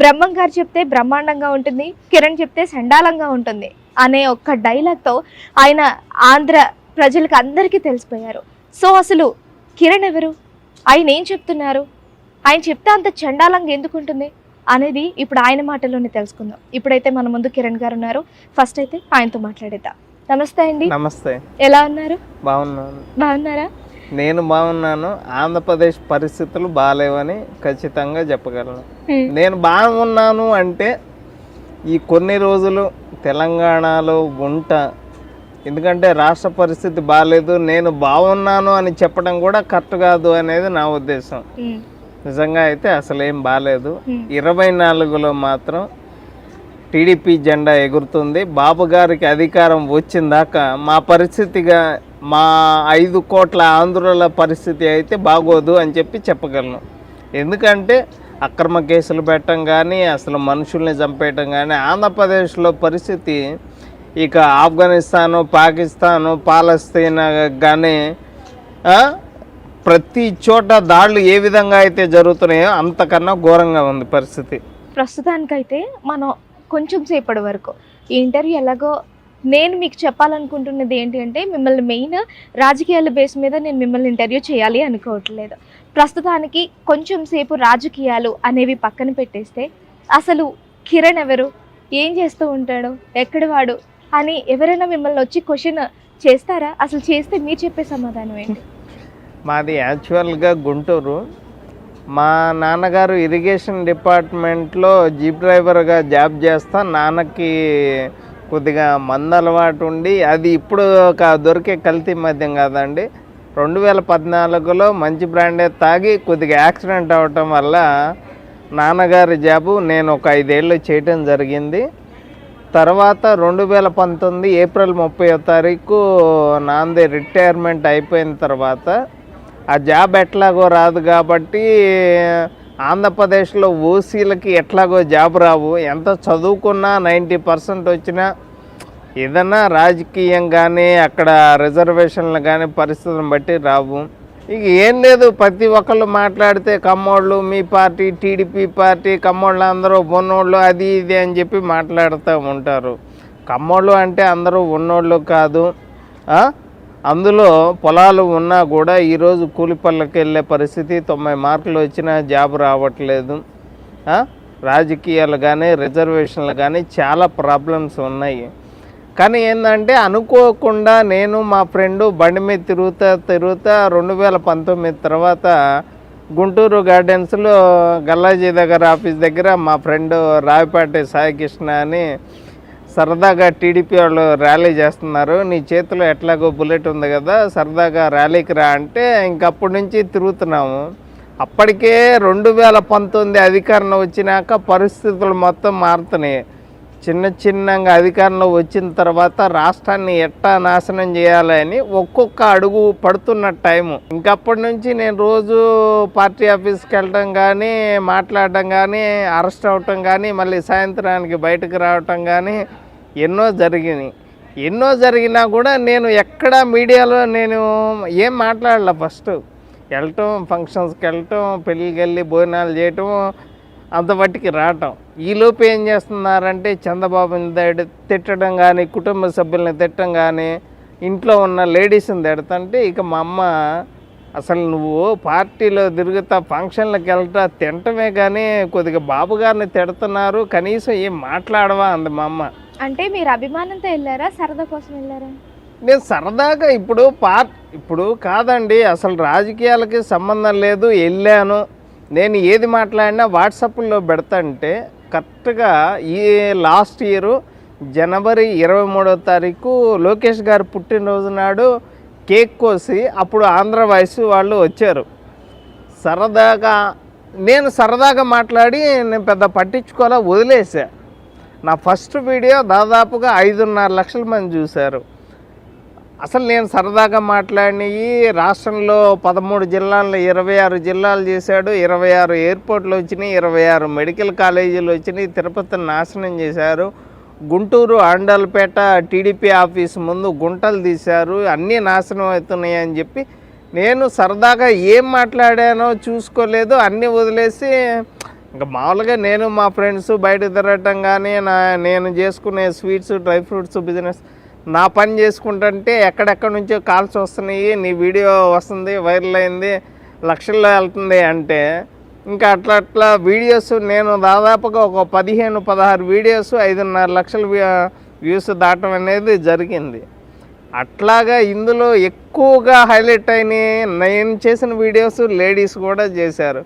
బ్రహ్మం గారు చెప్తే బ్రహ్మాండంగా ఉంటుంది కిరణ్ చెప్తే సండాలంగా ఉంటుంది అనే ఒక్క డైలాగ్తో ఆయన ఆంధ్ర ప్రజలకు అందరికీ తెలిసిపోయారు. సో అసలు కిరణ్ ఎవరు? ఆయన ఏం చెప్తున్నారు? ఆయన చెప్తే అంత చండాలంగా ఎందుకు ఉంటుంది అనేది ఇప్పుడు ఆయన మాటల్లోనే తెలుసుకుందాం. ఇప్పుడైతే మన ముందు కిరణ్ గారు ఉన్నారు. ఫస్ట్ అయితే ఆయనతో మాట్లాడేద్దాం. నమస్తే అండి. నమస్తే. ఎలా ఉన్నారు? బాగున్నాను. బాగున్నారా? నేను బాగున్నాను ఆంధ్రప్రదేశ్ పరిస్థితులు బాగాలేవని ఖచ్చితంగా చెప్పగలను. నేను బాగున్నాను అంటే ఈ కొన్ని రోజులు తెలంగాణలో ఉంట ఎందుకంటే రాష్ట్ర పరిస్థితి బాగాలేదు నేను బాగున్నాను అని చెప్పడం కూడా కరెక్ట్ కాదు అనేది నా ఉద్దేశం. నిజంగా అయితే అసలు ఏం బాగాలేదు. ఇరవై నాలుగులో మాత్రం టీడీపీ జెండా ఎగురుతుంది బాబు గారికి అధికారం వచ్చిందాకా మా పరిస్థితిగా మా ఐదు కోట్ల ఆంధ్రుల పరిస్థితి అయితే బాగోదు అని చెప్పి చెప్పగలను. ఎందుకంటే అక్రమ కేసులు పెట్టడం కానీ అసలు మనుషుల్ని చంపేయటం కానీ ఆంధ్రప్రదేశ్లో పరిస్థితి ఇక ఆఫ్ఘనిస్తాను పాకిస్తాను పాలస్తీనా కానీ ప్రతి చోట దాడులు ఏ విధంగా అయితే జరుగుతున్నాయో అంతకన్నా ఘోరంగా ఉంది పరిస్థితి. ప్రస్తుతానికైతే మనం కొంచెం సేపటి వరకు ఈ ఇంటర్వ్యూ ఎలాగో నేను మీకు చెప్పాలనుకుంటున్నది ఏంటి అంటే మిమ్మల్ని మెయిన్ రాజకీయాల బేస్ మీద నేను మిమ్మల్ని ఇంటర్వ్యూ చేయాలి అనుకోవట్లేదు. ప్రస్తుతానికి కొంచెం సేపు రాజకీయాలు అనేవి పక్కన పెట్టేస్తే అసలు కిరణ్ ఎవరు? ఏం చేస్తూ ఉంటాడు? ఎక్కడి వాడు? అని ఎవరైనా మిమ్మల్ని వచ్చి క్వశ్చన్ చేస్తారా? అసలు చేస్తే మీరు చెప్పే సమాధానం ఏంటి? మాది యాక్చువల్గా గుంటూరు. మా నాన్నగారు ఇరిగేషన్ డిపార్ట్మెంట్లో జీప్ డ్రైవర్గా జాబ్ చేస్తా నాన్నకి కొద్దిగా మందు అలవాటు ఉండి అది ఇప్పుడు ఒక దొరికే కల్తీ మద్యం కాదండి. రెండు వేల పద్నాలుగులో మంచి బ్రాండే తాగి కొద్దిగా యాక్సిడెంట్ అవ్వటం వల్ల నాన్నగారి జాబు నేను ఒక ఐదేళ్ళు చేయటం జరిగింది. తర్వాత రెండు వేల పంతొమ్మిది ఏప్రిల్ ముప్పై తారీఖు నాంది రిటైర్మెంట్ అయిపోయిన తర్వాత ఆ జాబ్ ఎట్లాగో రాదు కాబట్టి ఆంధ్రప్రదేశ్లో ఓసీలకి ఎట్లాగో జాబ్ రావు. ఎంత చదువుకున్నా నైంటీ పర్సెంట్ వచ్చినా ఏదన్నా రాజకీయం కానీ అక్కడ రిజర్వేషన్లు కానీ పరిస్థితులను బట్టి రావు. ఇక ఏం లేదు ప్రతి ఒక్కళ్ళు మాట్లాడితే కమ్మోళ్ళు మీ పార్టీ టీడీపీ పార్టీ కమ్మోళ్ళు అందరూ ఉన్నోళ్ళు అది ఇది అని చెప్పి మాట్లాడుతూ ఉంటారు. కమ్మోళ్ళు అంటే అందరూ ఉన్నోళ్ళు కాదు. అందులో పొలాలు ఉన్నా కూడా ఈరోజు కూలి పళ్ళకి వెళ్ళే పరిస్థితి తొంభై మార్కులు వచ్చినా జాబ్ రావట్లేదు. రాజకీయాలు కానీ రిజర్వేషన్లు కానీ చాలా ప్రాబ్లమ్స్ ఉన్నాయి. కానీ ఏంటంటే అనుకోకుండా నేను మా ఫ్రెండు బండి మీద తిరుగుతా తిరుగుతా రెండు వేల పంతొమ్మిది తర్వాత గుంటూరు గార్డెన్స్లో గల్లాజీ దగ్గర ఆఫీస్ దగ్గర మా ఫ్రెండ్ రావిపాటి సాయికృష్ణ అని సరదాగా టీడీపీ వాళ్ళు ర్యాలీ చేస్తున్నారు. నీ చేతిలో ఎట్లాగో బుల్లెట్ ఉంది కదా సరదాగా ర్యాలీకి రా అంటే ఇంకప్పటి నుంచి తిరుగుతున్నాము. అప్పటికే రెండు వేల పంతొమ్మిది అధికారంలో వచ్చినాక పరిస్థితులు మొత్తం మారుతున్నాయి. చిన్న చిన్నగా అధికారంలో వచ్చిన తర్వాత రాష్ట్రాన్ని ఎట్టా నాశనం చేయాలని ఒక్కొక్క అడుగు పడుతున్న టైము. ఇంకప్పటి నుంచి నేను రోజు పార్టీ ఆఫీస్కి వెళ్ళటం కానీ మాట్లాడటం కానీ అరెస్ట్ అవటం కానీ మళ్ళీ సాయంత్రానికి బయటకు రావటం కానీ ఎన్నో జరిగినాయి. ఎన్నో జరిగినా కూడా నేను ఎక్కడ మీడియాలో నేను ఏం మాట్లాడలే ఫస్ట్. వెళ్ళటం ఫంక్షన్స్కి వెళ్ళటం పెళ్ళికి వెళ్ళి భోజనాలు చేయటం అంత అంతవట్టికి రావటం. ఈలోపు ఏం చేస్తున్నారంటే చంద్రబాబుని తిట్టడం కానీ కుటుంబ సభ్యుల్ని తిట్టడం కానీ ఇంట్లో ఉన్న లేడీస్ని తిడతంటే ఇక మా అమ్మ అసలు నువ్వు పార్టీలో తిరుగుతా ఫంక్షన్లకు వెళ్తా తింటమే కానీ కొద్దిగా బాబు గారిని తిడుతున్నారు కనీసం ఏం మాట్లాడవా అంది మా అమ్మ. అంటే మీరు అభిమానంతో వెళ్ళారా? సరదా కోసం వెళ్ళారా? నేను సరదాగా ఇప్పుడు పార్ ఇప్పుడు కాదండి అసలు రాజకీయాలకి సంబంధం లేదు వెళ్ళాను. నేను ఏది మాట్లాడినా వాట్సాప్లో పెడతాంటే కరెక్ట్గా ఈ లాస్ట్ ఇయర్ జనవరి ఇరవై మూడో తారీఖు లోకేష్ గారు పుట్టినరోజు నాడు కేక్ కోసి అప్పుడు ఆంధ్ర వాయిస్ వాళ్ళు వచ్చారు. సరదాగా నేను సరదాగా మాట్లాడి నేను పెద్ద పట్టించుకోవాలా వదిలేసా. నా ఫస్ట్ వీడియో దాదాపుగా ఐదున్నర లక్షల మంది చూశారు. అసలు నేను సరదాగా మాట్లాడినవి రాష్ట్రంలో పదమూడు జిల్లాల్లో ఇరవై ఆరు జిల్లాలు చేశాడు ఇరవై ఆరు ఎయిర్పోర్ట్లు వచ్చినాయి ఇరవై ఆరు మెడికల్ కాలేజీలు వచ్చినాయి తిరుపతిని నాశనం చేశారు. గుంటూరు ఆండల్పేట టీడీపీ ఆఫీస్ ముందు గుంటలు తీశారు అన్నీ నాశనం అవుతున్నాయి అని చెప్పి నేను సరదాగా ఏం మాట్లాడానో చూసుకోలేదు అన్నీ వదిలేసి ఇంకా మామూలుగా నేను మా ఫ్రెండ్స్ బయట తిరగటం కానీ నా నేను చేసుకునే స్వీట్స్ డ్రై ఫ్రూట్స్ బిజినెస్ నా పని చేసుకుంటుంటే ఎక్కడెక్కడి నుంచో కాల్స్ వస్తున్నాయి నీ వీడియో వస్తుంది వైరల్ అయింది లక్షల్లో వెళ్తుంది అంటే ఇంకా అట్లా అట్లా వీడియోస్ నేను దాదాపుగా ఒక పదిహేను పదహారు వీడియోస్ ఐదున్నర లక్షల వ్యూస్ దాటం అనేది జరిగింది. అట్లాగా ఇందులో ఎక్కువగా హైలైట్ అయినాయి నేను చేసిన వీడియోస్ లేడీస్ కూడా చేశారు.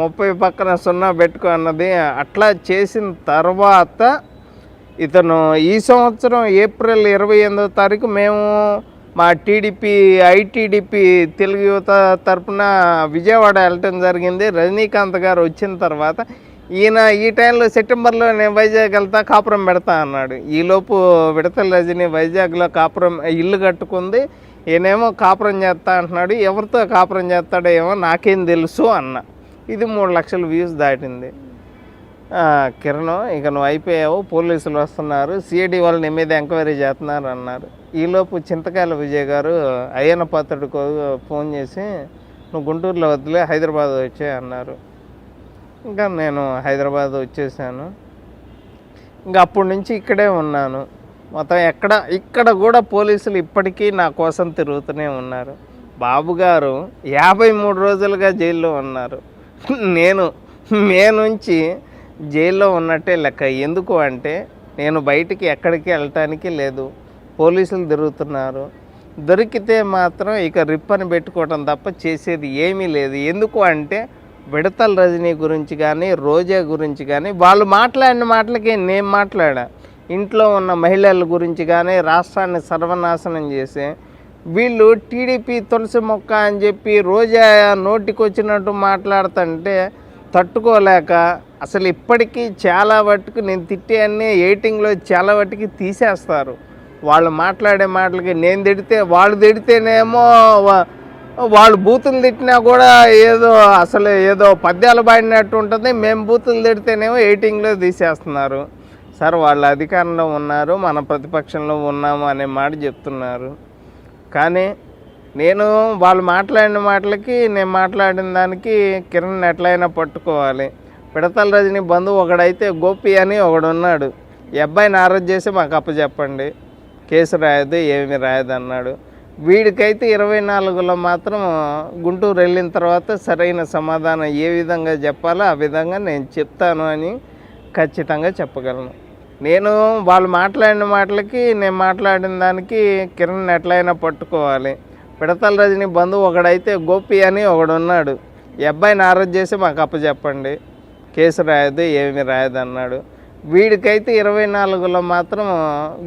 ముప్పై పక్కన సున్నా పెట్టుకో అన్నది. అట్లా చేసిన తర్వాత ఇతను ఈ సంవత్సరం ఏప్రిల్ ఇరవై ఎనిమిదో తారీఖు మేము మా టీడీపీ ఐటీడీపీ తెలుగు యువత తరపున విజయవాడ వెళ్ళటం జరిగింది. రజనీకాంత్ గారు వచ్చిన తర్వాత ఈయన ఈ టైంలో సెప్టెంబర్లో నేను వైజాగ్ వెళ్తా కాపురం పెడతా అన్నాడు. ఈలోపు విడతల రజని వైజాగ్లో కాపురం ఇల్లు కట్టుకుంది. ఈయనేమో కాపురం చేస్తా అంటున్నాడు ఎవరితో కాపురం చేస్తాడో ఏమో నాకేం తెలుసు అన్న. ఇది మూడు లక్షల వ్యూస్ దాటింది. కిరణ్ ఇక నువ్వు అయిపోయావు పోలీసులు వస్తున్నారు సిఐడి వాళ్ళు నీ మీద ఎంక్వైరీ చేస్తున్నారు అన్నారు. ఈలోపు చింతకాయల విజయ్ గారు అయ్యన పాత్రుడికి ఫోన్ చేసి నువ్వు గుంటూరులో వదిలే హైదరాబాద్ వచ్చే అన్నారు. ఇంకా నేను హైదరాబాద్ వచ్చేసాను. ఇంకా అప్పటి నుంచి ఇక్కడే ఉన్నాను. మొత్తం ఎక్కడ ఇక్కడ కూడా పోలీసులు ఇప్పటికీ నా కోసం తిరుగుతూనే ఉన్నారు. బాబు గారు యాభై మూడు రోజులుగా జైల్లో ఉన్నారు. నేను మే నుంచి జైల్లో ఉన్నట్టే లెక్క. ఎందుకు అంటే నేను బయటికి ఎక్కడికి వెళ్ళటానికి లేదు. పోలీసులు తిరుగుతున్నారు. దొరికితే మాత్రం ఇక రిప్పని పెట్టుకోవటం తప్ప చేసేది ఏమీ లేదు. ఎందుకు అంటే విడతల రజనీ గురించి కానీ రోజా గురించి కానీ వాళ్ళు మాట్లాడిన మాటలకి నేను మాట్లాడా. ఇంట్లో ఉన్న మహిళల గురించి కానీ రాష్ట్రాన్ని సర్వనాశనం చేసి వీళ్ళు టీడీపీ తులసి మొక్క అని చెప్పి రోజా నోటికొచ్చినట్టు మాట్లాడుతుంటే తట్టుకోలేక అసలు ఇప్పటికీ చాలా వాటికి నేను తిట్టే అన్ని ఎయిటింగ్లో చాలా వాటికి తీసేస్తారు. వాళ్ళు మాట్లాడే మాటలకి నేను తిడితే వాళ్ళు తిడితేనేమో వాళ్ళు బూతులు తిట్టినా కూడా ఏదో అసలు ఏదో పద్యాలు పాడినట్టు ఉంటుంది. మేము బూతులు తిడితేనేమో ఎయిటింగ్లో తీసేస్తున్నారు. సార్ వాళ్ళు అధికారంలో ఉన్నారు మన ప్రతిపక్షంలో ఉన్నాము అనే మాట చెప్తున్నారు. కానీ నేను వాళ్ళు మాట్లాడిన మాటలకి నేను మాట్లాడిన దానికి కిరణ్ ఎట్లయినా పట్టుకోవాలి. పిడతల రజని బంధువు ఒకడైతే గోపి అని ఒకడున్నాడు. ఈ అబ్బాయిని ఆరోగ్య చేసి మాకు అప్పచెప్పండి. కేసు రాయదు ఏమి రాయదు అన్నాడు. వీడికైతే ఇరవై నాలుగులో మాత్రం గుంటూరు వెళ్ళిన తర్వాత సరైన సమాధానం ఏ విధంగా చెప్పాలో ఆ విధంగా నేను చెప్తాను అని ఖచ్చితంగా చెప్పగలను. నేను వాళ్ళు మాట్లాడిన మాటలకి నేను మాట్లాడిన దానికి కిరణ్ ఎట్లయినా పట్టుకోవాలి. పిడతల రజని బంధువు ఒకడైతే గోపి అని ఒకడున్నాడు. ఈ అబ్బాయిని ఆరోగ్య చేసి మాకు అప్పచెప్పండి. కేసు రాయదు ఏమి రాయదు అన్నాడు వీడికైతే ఇరవై నాలుగులో మాత్రం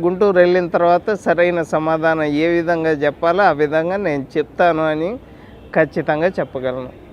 గుంటూరు వెళ్ళిన తర్వాత సరైన సమాధానం ఏ విధంగా చెప్పాలో ఆ విధంగా నేను చెప్తాను అని ఖచ్చితంగా చెప్పగలను.